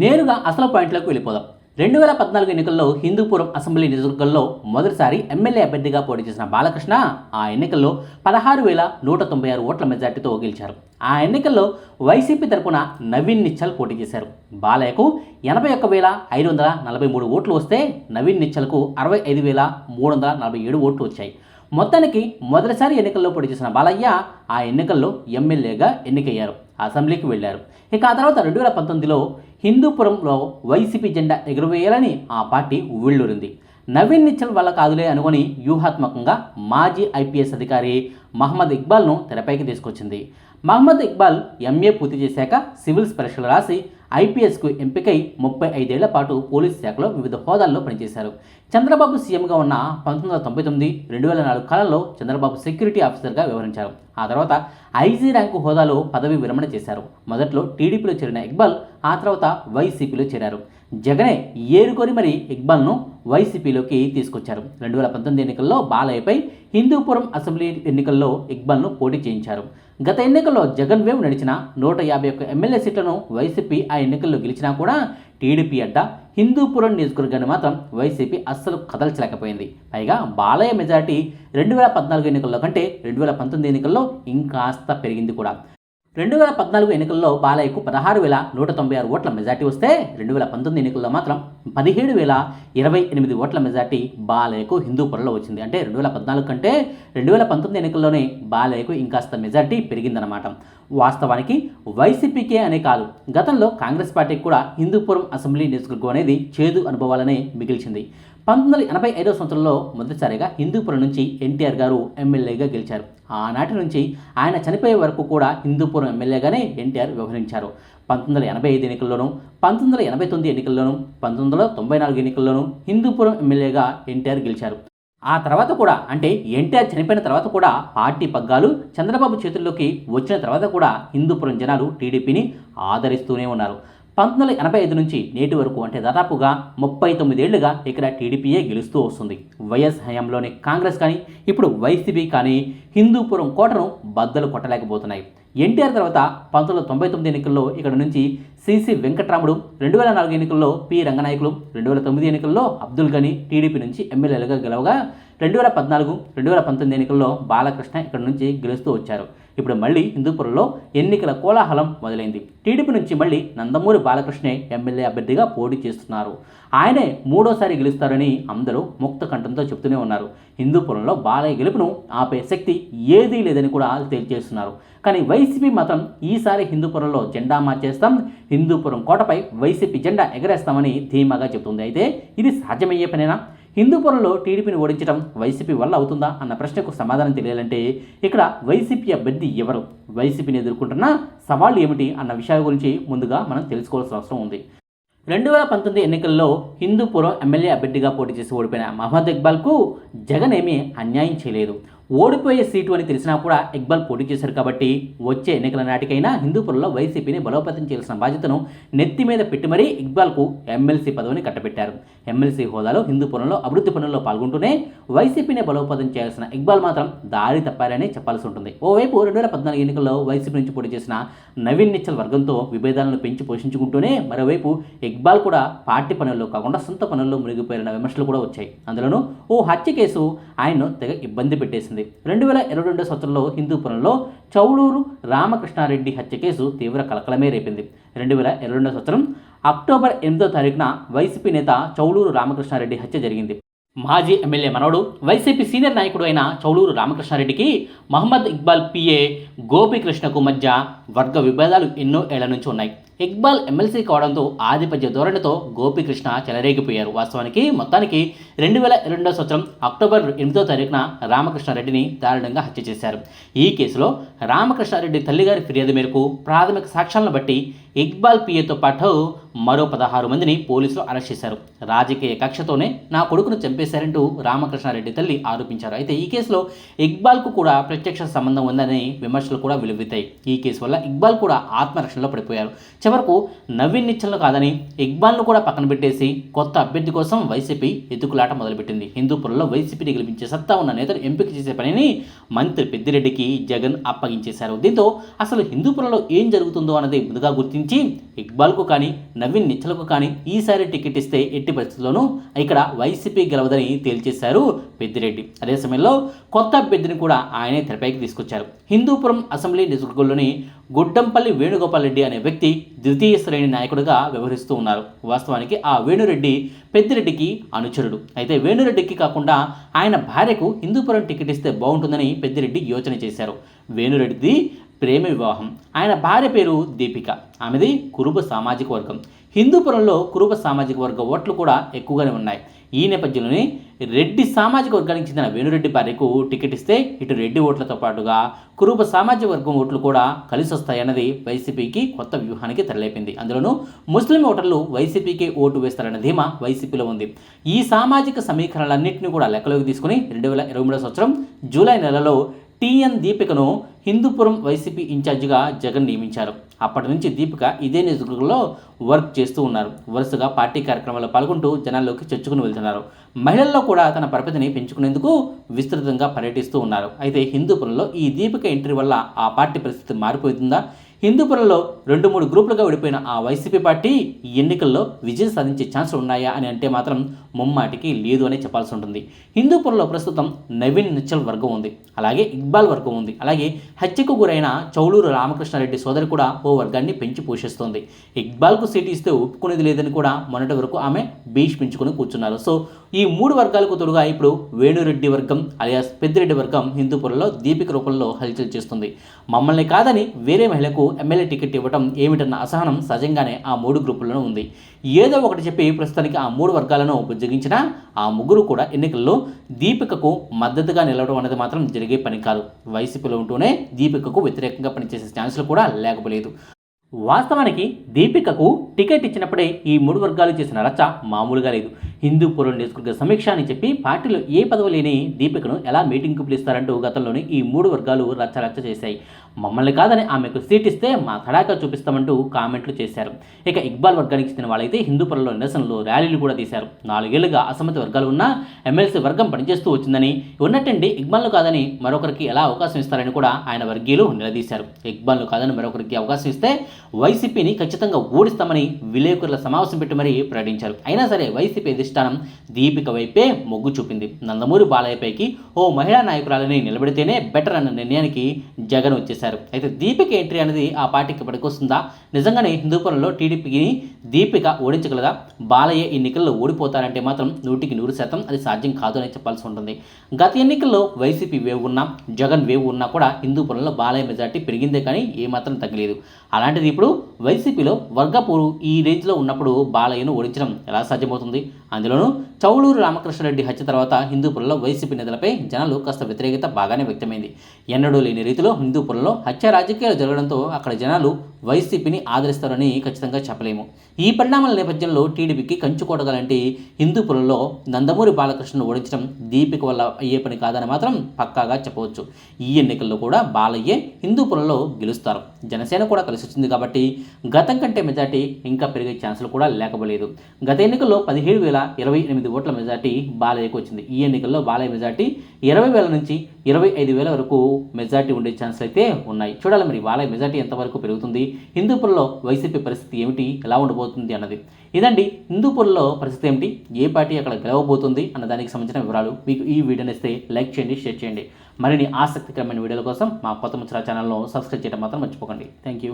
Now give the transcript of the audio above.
నేరుగా అసలు పాయింట్లోకి వెళ్ళిపోదాం. రెండు వేల పద్నాలుగు ఎన్నికల్లో హిందూపురం అసెంబ్లీ నియోజకవర్గంలో మొదటిసారి ఎమ్మెల్యే అభ్యర్థిగా పోటీ చేసిన బాలకృష్ణ ఆ ఎన్నికల్లో పదహారు వేల నూట తొంభై ఆరు ఓట్ల మెజార్టీతో గెలిచారు. ఆ ఎన్నికల్లో వైసీపీ తరపున నవీన్ నిచ్చల్ పోటీ చేశారు. బాలయ్యకు ఎనభై ఒక్క వేల ఐదు వందల నలభై మూడు ఓట్లు వస్తే నవీన్ నిచ్చల్కు అరవై ఐదు వేల మూడు వందల నలభై ఏడు ఓట్లు వచ్చాయి. మొత్తానికి మొదటిసారి ఎన్నికల్లో పోటీ చేసిన బాలయ్య ఆ ఎన్నికల్లో ఎమ్మెల్యేగా ఎన్నికయ్యారు. అసెంబ్లీకి వెళ్ళారు. ఇక ఆ తర్వాత రెండు వేల పంతొమ్మిదిలో హిందూపురంలో వైసీపీ జెండా ఎగురవేయాలని ఆ పార్టీ ఉవ్విళ్ళూరింది. నవీన్ నిచ్చల్ వల్ల కాదులే అనుకుని వ్యూహాత్మకంగా మాజీ ఐపీఎస్ అధికారి మహమ్మద్ ఇక్బాల్ను తెరపైకి తీసుకొచ్చింది. మహమ్మద్ ఇక్బాల్ ఎంఏ పూర్తి చేశాక సివిల్స్ పరీక్షలు రాసి ఐపీఎస్కు ఎంపికై ముప్పై ఐదేళ్ళ పాటు పోలీస్ శాఖలో వివిధ హోదాల్లో పనిచేశారు. చంద్రబాబు సీఎంగా ఉన్న పంతొమ్మిది వందల తొంభై తొమ్మిది రెండు వేల నాలుగు కాలంలో చంద్రబాబు సెక్యూరిటీ ఆఫీసర్గా వ్యవహరించారు. ఆ తర్వాత ఐజీ ర్యాంకు హోదాలో పదవి విరమణ చేశారు. మొదట్లో టీడీపీలో చేరిన ఇక్బాల్ ఆ తర్వాత వైసీపీలో చేరారు. జగనే ఏరుకొని మరి ఇక్బాల్ను వైసీపీలోకి తీసుకొచ్చారు. రెండు వేల పంతొమ్మిది ఎన్నికల్లో బాలయ్యపై హిందూపురం అసెంబ్లీ ఎన్నికల్లో ఇక్బాల్ను పోటీ చేయించారు. గత ఎన్నికల్లో జగన్ వేవ్ నడిచిన నూట యాభై ఒక్క ఎమ్మెల్యే సీట్లను వైసీపీ ఆ ఎన్నికల్లో గెలిచినా కూడా టీడీపీ అడ్డ హిందూపురం నియోజకవర్గాన్ని మాత్రం వైసీపీ అస్సలు కదల్చలేకపోయింది. పైగా బాలయ్య మెజార్టీ రెండు వేల పద్నాలుగు ఎన్నికల్లో కంటే రెండు వేల పంతొమ్మిది ఎన్నికల్లో ఇంకాస్త పెరిగింది కూడా. రెండు వేల పద్నాలుగు ఎన్నికల్లో బాలయ్యకు పదహారు వేల నూట తొంభై ఆరు ఓట్ల మెజార్టీ వస్తే రెండు వేల పంతొమ్మిది ఎన్నికల్లో మాత్రం పదిహేడు వేల ఇరవై ఎనిమిది ఓట్ల మెజార్టీ బాలయ్యకు హిందూపురంలో వచ్చింది. అంటే రెండు వేల పద్నాలుగు కంటే రెండు వేల పంతొమ్మిది ఎన్నికల్లోనే బాలయ్యకు ఇంకాస్త మెజార్టీ పెరిగిందన్నమాట. వాస్తవానికి వైసీపీకే అనే కాదు గతంలో కాంగ్రెస్ పార్టీకి కూడా హిందూపురం అసెంబ్లీ నియోజకవర్గం అనేది చేదు అనుభవాలనే మిగిల్చింది. పంతొమ్మిది వందల ఎనభై ఐదో సంవత్సరంలో మొదటిసారిగా హిందూపురం నుంచి ఎన్టీఆర్ గారు ఎమ్మెల్యేగా గెలిచారు. ఆనాటి నుంచి ఆయన చనిపోయే వరకు కూడా హిందూపురం ఎమ్మెల్యేగానే ఎన్టీఆర్ వ్యవహరించారు. పంతొమ్మిది వందల ఎనభై ఐదు ఎన్నికల్లోనూ పంతొమ్మిది వందల ఎనభై తొమ్మిది ఎన్నికల్లోనూ పంతొమ్మిది వందల తొంభై నాలుగు ఎన్నికల్లోనూ హిందూపురం ఎమ్మెల్యేగా ఎన్టీఆర్ గెలిచారు. ఆ తర్వాత కూడా అంటే ఎన్టీఆర్ చనిపోయిన తర్వాత కూడా పార్టీ పగ్గాలు చంద్రబాబు చేతుల్లోకి వచ్చిన తర్వాత కూడా హిందూపురం జనాలు టీడీపీని ఆదరిస్తూనే ఉన్నారు. పంతొమ్మిది వందల ఎనభై ఐదు నుంచి నేటి వరకు అంటే దాదాపుగా ముప్పై తొమ్మిదేళ్ళుగా ఇక్కడ టీడీపీయే గెలుస్తూ వస్తుంది. వైఎస్ హయాంలోని కాంగ్రెస్ కానీ ఇప్పుడు వైసీపీ కానీ హిందూపురం కోటను బద్దలు కొట్టలేకపోతున్నాయి. ఎన్టీఆర్ తర్వాత పంతొమ్మిది వందల తొంభై తొమ్మిది ఎన్నికల్లో ఇక్కడ నుంచి సిసి వెంకట్రాముడు రెండు వేల నాలుగు ఎన్నికల్లో పి రంగనాయకులు రెండు వేల తొమ్మిది ఎన్నికల్లో అబ్దుల్ గని టీడీపీ నుంచి ఎమ్మెల్యేలుగా గెలవగా రెండు వేల పద్నాలుగు రెండు వేల పంతొమ్మిది ఎన్నికల్లో బాలకృష్ణ ఇక్కడ నుంచి గెలుస్తూ వచ్చారు. ఇప్పుడు మళ్ళీ హిందూపురంలో ఎన్నికల కోలాహలం మొదలైంది. టీడీపీ నుంచి మళ్ళీ నందమూరి బాలకృష్ణే ఎమ్మెల్యే అభ్యర్థిగా పోటీ చేస్తున్నారు. ఆయనే మూడోసారి గెలుస్తారని అందరూ ముక్త కంఠంతో చెప్తూనే ఉన్నారు. హిందూపురంలో బాలయ్య గెలుపును ఆపే శక్తి ఏదీ లేదని కూడా తేల్చేస్తున్నారు. కానీ వైసీపీ మాత్రం ఈసారి హిందూపురంలో జెండా మార్చేస్తాం హిందూపురం కోటపై వైసీపీ జెండా ఎగరేస్తామని ధీమాగా చెబుతుంది అయితే ఇది సాధ్యమయ్యే పనేనా? హిందూపురంలో టీడీపీని ఓడించడం వైసీపీ వల్ల అవుతుందా అన్న ప్రశ్నకు సమాధానం తెలియాలంటే ఇక్కడ వైసీపీ అభ్యర్థి ఎవరు? వైసీపీని ఎదుర్కొంటున్న సవాళ్ళు ఏమిటి అన్న విషయాల గురించి ముందుగా మనం తెలుసుకోవాల్సిన అవసరం ఉంది. రెండు వేల పంతొమ్మిది ఎన్నికల్లో హిందూపురం ఎమ్మెల్యే అభ్యర్థిగా పోటీ చేసి ఓడిపోయిన మహమ్మద్ ఇక్బాల్కు జగన్ ఏమీ అన్యాయం చేయలేదు. ఓడిపోయే సీటు అని తెలిసినా కూడా ఇక్బాల్ పోటీ చేశారు కాబట్టి వచ్చే ఎన్నికల నాటికైనా హిందూపురంలో వైసీపీని బలోపేతం చేయాల్సిన బాధ్యతను నెత్తి మీద పెట్టి మరీ ఇక్బాల్కు ఎమ్మెల్సీ పదవిని కట్టబెట్టారు. ఎమ్మెల్సీ హోదాలో హిందూపురంలో అభివృద్ధి పనుల్లో పాల్గొంటూనే వైసీపీని బలోపేతం చేయాల్సిన ఇక్బాల్ మాత్రం దారి తప్పారని చెప్పాల్సి ఉంటుంది. ఓవైపు రెండు వేల పద్నాలుగు ఎన్నికల్లో వైసీపీ నుంచి పోటీ చేసిన నవీన్ నిచ్చల్ వర్గంతో విభేదాలను పెంచి పోషించుకుంటూనే మరోవైపు ఇక్బాల్ కూడా పార్టీ పనుల్లో కాకుండా సొంత పనుల్లో మునిగిపోయిన విమర్శలు కూడా వచ్చాయి. అందులోనూ ఓ హత్య కేసు ఆయన్ను తెగ ఇబ్బంది పెట్టేసింది. రెండు వేల ఇరవై రెండో సంవత్సరంలో హిందూపురంలో చౌడూరు రామకృష్ణారెడ్డి హత్య కేసు తీవ్ర కలకలమే రేపింది. రెండు వేల ఇరవై రెండో సంవత్సరం అక్టోబర్ ఎనిమిదో తారీఖున వైసీపీ నేత చౌడూరు రామకృష్ణారెడ్డి హత్య జరిగింది. మాజీ ఎమ్మెల్యే మనవడు వైసీపీ సీనియర్ నాయకుడు అయిన చౌలూరు రామకృష్ణారెడ్డికి మహమ్మద్ ఇక్బాల్ పిఏ గోపికృష్ణకు మధ్య వర్గ విభేదాలు ఎన్నో ఏళ్ళ నుంచి ఉన్నాయి. ఇక్బాల్ ఎమ్మెల్సీ కావడంతో ఆధిపత్య ధోరణితో గోపికృష్ణ చెలరేగిపోయారు. వాస్తవానికి మొత్తానికి రెండు వేల రెండో సంవత్సరం అక్టోబర్ ఎనిమిదో తారీఖున రామకృష్ణారెడ్డిని దారుణంగా హత్య చేశారు. ఈ కేసులో రామకృష్ణారెడ్డి తల్లిగారి ఫిర్యాదు మేరకు ప్రాథమిక సాక్ష్యాలను బట్టి ఇక్బాల్ పిఏతో పాటు మరో పదహారు మందిని పోలీసులు అరెస్ట్ చేశారు. రాజకీయ కక్షతోనే నా కొడుకును చంపేశారంటూ రామకృష్ణారెడ్డి తల్లి ఆరోపించారు. అయితే ఈ కేసులో ఇక్బాల్కు కూడా ప్రత్యక్ష సంబంధం ఉందని విమర్శ విమర్శలు కూడా వెలువెత్తాయి ఈ కేసు వల్ల ఇక్బాల్ కూడా ఆత్మరక్షణలో పడిపోయారు. చివరకు నవీన్ నిచ్చెనలు కాదని ఇక్బాల్ను కూడా పక్కన పెట్టేసి కొత్త అభ్యర్థి కోసం వైసీపీ ఎత్తుకులాట మొదలుపెట్టింది. హిందూపురంలో వైసీపీని గెలిపించే సత్తా ఉన్న నేతను ఎంపిక చేసే పనిని మంత్రి పెద్దిరెడ్డికి జగన్ అప్పగించేశారు. దీంతో అసలు హిందూపురంలో ఏం జరుగుతుందో అన్నది ముందుగా గుర్తించి ఇక్బాల్కు కానీ నవీన్ నిచ్చలకు కానీ ఈసారి టికెట్ ఇస్తే ఎట్టి పరిస్థితుల్లోనూ ఇక్కడ వైసీపీ గెలవదని తేల్చేశారు పెద్దిరెడ్డి. అదే సమయంలో కొత్త అభ్యర్థిని కూడా ఆయనే తెరపైకి తీసుకొచ్చారు. హిందూపురం అసెంబ్లీ నియోజకవర్గంలోని గుడ్డంపల్లి వేణుగోపాల్ రెడ్డి అనే వ్యక్తి ద్వితీయ శ్రేణి నాయకుడిగా వ్యవహరిస్తూ ఉన్నారు. వాస్తవానికి ఆ వేణురెడ్డి పెద్దిరెడ్డికి అనుచరుడు. అయితే వేణురెడ్డికి కాకుండా ఆయన భార్యకు హిందూపురం టికెట్ ఇస్తే బాగుంటుందని పెద్దిరెడ్డి యోచన చేశారు. వేణురెడ్డిది ప్రేమ వివాహం. ఆయన భార్య పేరు దీపిక. ఆమెది కురుబ సామాజిక వర్గం. హిందూపురంలో కురుబ సామాజిక వర్గ ఓట్లు కూడా ఎక్కువగానే ఉన్నాయి. ఈ నేపథ్యంలోనే రెడ్డి సామాజిక వర్గానికి చెందిన వేణురెడ్డి భార్యకు టికెట్ ఇస్తే ఇటు రెడ్డి ఓట్లతో పాటుగా కురుబ సామాజిక వర్గం ఓట్లు కూడా కలిసి వస్తాయన్నది వైసీపీకి కొత్త వ్యూహానికి తెరలేపింది. అందులోనూ ముస్లిం ఓటర్లు వైసీపీకి ఓటు వేస్తారన్న ధీమా వైసీపీలో ఉంది. ఈ సామాజిక సమీకరణలన్నింటినీ కూడా లెక్కలోకి తీసుకుని రెండు వేల ఇరవై మూడో సంవత్సరం జూలై నెలలో టీఎన్ దీపికను హిందూపురం వైసీపీ ఇన్ఛార్జిగా జగన్ నియమించారు. అప్పటి నుంచి దీపిక ఇదే నియోజకవర్గంలో వర్క్ చేస్తూ ఉన్నారు. వరుసగా పార్టీ కార్యక్రమాల్లో పాల్గొంటూ జనాల్లోకి చొచ్చుకుని వెళ్తున్నారు. మహిళల్లో కూడా తన పరపతిని పెంచుకునేందుకు విస్తృతంగా పర్యటిస్తూ ఉన్నారు. అయితే హిందూపురంలో ఈ దీపిక ఎంట్రీ వల్ల ఆ పార్టీ పరిస్థితి మారిపోతుందా హిందూపురంలో రెండు మూడు గ్రూపులుగా విడిపోయిన ఆ వైసీపీ పార్టీ ఈ ఎన్నికల్లో విజయం సాధించే ఛాన్సులు ఉన్నాయా అని అంటే మాత్రం ముమ్మాటికి లేదు అని చెప్పాల్సి ఉంటుంది. హిందూపురంలో ప్రస్తుతం నవీన్ నిచ్చల్ వర్గం ఉంది. అలాగే ఇక్బాల్ వర్గం ఉంది. అలాగే హత్యకు గురైన చౌలూరు రామకృష్ణారెడ్డి సోదరి కూడా ఓ వర్గాన్ని పెంచి పోషిస్తోంది. ఇక్బాల్కు సీటు ఇస్తే ఒప్పుకునేది లేదని కూడా మొన్నటి వరకు ఆమె భీష్మించుకుని కూర్చున్నారు. సో ఈ మూడు వర్గాలకు తొడుగా ఇప్పుడు వేణురెడ్డి వర్గం అలియాస్ పెద్దిరెడ్డి వర్గం హిందూపురంలో దీపిక రూపంలో హల్చల్ చేస్తుంది. మమ్మల్ని కాదని వేరే మహిళకు ఎమ్మెల్యే టికెట్ ఇవ్వడం ఏమిటన్న అసహనం సహజంగానే ఆ మూడు గ్రూపుల్లోనూ ఉంది. ఏదో ఒకటి చెప్పి ప్రస్తుతానికి ఆ మూడు వర్గాలను ఉపయోగించినా ఆ ముగ్గురు కూడా ఎన్నికల్లో దీపికకు మద్దతుగా నిలవడం అనేది మాత్రం జరిగే పని కాదు. వైసీపీలో ఉంటూనే దీపికకు వ్యతిరేకంగా పనిచేసే ఛాన్సులు కూడా లేకపోలేదు. వాస్తవానికి దీపికకు టికెట్ ఇచ్చినప్పుడే ఈ మూడు వర్గాలు చేసిన రచ్చ మామూలుగా లేదు. హిందూపురం నియోజకవర్గ సమీక్ష అని చెప్పి పార్టీలో ఏ పదవి లేని దీపికను ఎలా మీటింగ్కు పిలుస్తారంటూ గతంలోనే ఈ మూడు వర్గాలు రచ్చ రచ్చ చేశాయి. మమ్మల్ని కాదని ఆమెకు సీట్ ఇస్తే మా తడాకా చూపిస్తామంటూ కామెంట్లు చేశారు. ఇక ఇక్బాల్ వర్గానికి చెందిన వాళ్ళైతే హిందూపురంలో నిరసనలు ర్యాలీలు కూడా తీశారు. నాలుగేళ్ళుగా అసమ్మతి వర్గాలు ఉన్న ఎమ్మెల్సీ వర్గం పనిచేస్తూ వచ్చిందని ఉన్నట్టండి ఇక్బాల్ను కాదని మరొకరికి ఎలా అవకాశం ఇస్తారని కూడా ఆయన వర్గీయులు నిలదీశారు. ఇక్బాల్ను కాదని మరొకరికి అవకాశం ఇస్తే వైసీపీని ఖచ్చితంగా ఓడిస్తామని విలేకరుల సమావేశం పెట్టి మరీ ప్రకటించారు. అయినా సరే వైసీపీ అధిష్టానం దీపిక వైపే మొగ్గు చూపింది. నందమూరి బాలయ్యపైకి ఓ మహిళా నాయకురాలని నిలబడితేనే బెటర్ అన్న నిర్ణయానికి జగన్ వచ్చేశారు. అయితే దీపిక ఎంట్రీ అనేది ఆ పార్టీకి పడికొస్తుందా నిజంగానే హిందూపురంలో టీడీపీని దీపిక ఓడించగలదా? బాలయ్య ఎన్నికల్లో ఓడిపోతారంటే మాత్రం నూటికి నూరు శాతం అది సాధ్యం కాదు అని చెప్పాల్సి ఉంటుంది. గత ఎన్నికల్లో వైసీపీ వేవ్ ఉన్నా జగన్ వేవ్ ఉన్నా కూడా హిందూపురంలో బాలయ్య మెజార్టీ పెరిగిందే కానీ ఏమాత్రం తగ్గలేదు. అలాంటిది ఇప్పుడు వైసీపీలో వర్గపూరు ఈ రేంజ్లో ఉన్నప్పుడు బాలయ్యను ఓడించడం ఎలా సాధ్యమవుతుంది? అందులోనూ చౌలూరు రామకృష్ణారెడ్డి హత్య తర్వాత హిందూపురంలో వైసీపీ నేతలపై జనాలు కాస్త వ్యతిరేకత బాగానే వ్యక్తమైంది. ఎన్నడూ లేని రీతిలో హిందూపురంలో హత్య రాజకీయాలు జరగడంతో అక్కడ జనాలు వైసీపీని ఆదరిస్తారని ఖచ్చితంగా చెప్పలేము. ఈ పరిణామాల నేపథ్యంలో టీడీపీకి కంచుకోటగాలంటే హిందూపురంలో నందమూరి బాలకృష్ణను ఓడించడం దీపిక వల్ల అయ్యే పని కాదని మాత్రం పక్కాగా చెప్పవచ్చు. ఈ ఎన్నికల్లో కూడా బాలయ్యే హిందూపురంలో గెలుస్తారు. జనసేన కూడా కలిసి వచ్చింది కాబట్టి గతం కంటే మెజార్టీ ఇంకా పెరిగే ఛాన్సులు కూడా లేకపోలేదు. గత ఎన్నికల్లో పదిహేడు వేల ఇరవై ఎనిమిది ఓట్ల మెజార్టీ బాలయ్యకు వచ్చింది. ఈ ఎన్నికల్లో బాలయ్య మెజార్టీ ఇరవై వేల నుంచి ఇరవై ఐదు వేల వరకు మెజార్టీ ఉండే ఛాన్స్ అయితే ఉన్నాయి. చూడాలి మరి వాళ్ళ మెజార్టీ ఎంతవరకు పెరుగుతుంది? హిందూపురంలో వైసీపీ పరిస్థితి ఏమిటి? ఎలా ఉండబోతుంది అన్నది. ఇదండి హిందూపురంలో పరిస్థితి ఏమిటి? ఏ పార్టీ అక్కడ గెలవబోతుంది అన్న దానికి సంబంధించిన వివరాలు మీకు ఈ వీడియోని ఇస్తే లైక్ చేయండి షేర్ చేయండి. మరిన్ని ఆసక్తికరమైన వీడియోల కోసం మా కొత్త ముచ్చరా ఛానల్ను సబ్స్క్రైబ్ చేయడం మాత్రం మర్చిపోకండి. Thank you.